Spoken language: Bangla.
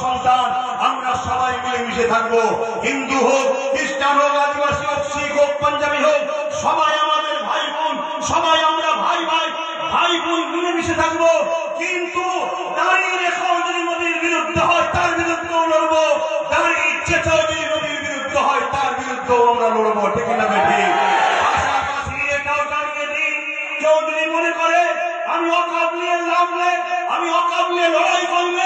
সন্তান সবাই মিলেমিশে থাকব। হিন্দু হোক, খ্রিস্টান হোক, আদিবাসী হোক, শিখ হোক, পাঞ্জাবি হোক, সবাই আমাদের ভাই বোন, সবাই আমরা ভাই ভাই ভাই বোন মিলেমিশে থাকব কিন্তু দাঁড়িয়ে রেখাও যদি নদীর বিরুদ্ধে হয় তার বিরুদ্ধেও লড়বো দাঁড়িয়ে ইচ্ছেটাও যদি নদীর বিরুদ্ধে হয় তার বিরুদ্ধেও আমরা লড়বো ঠিক না মনে করে আমি অকাবলিয়ে নামলে আমি অকাপ নিয়ে লড়াই করলে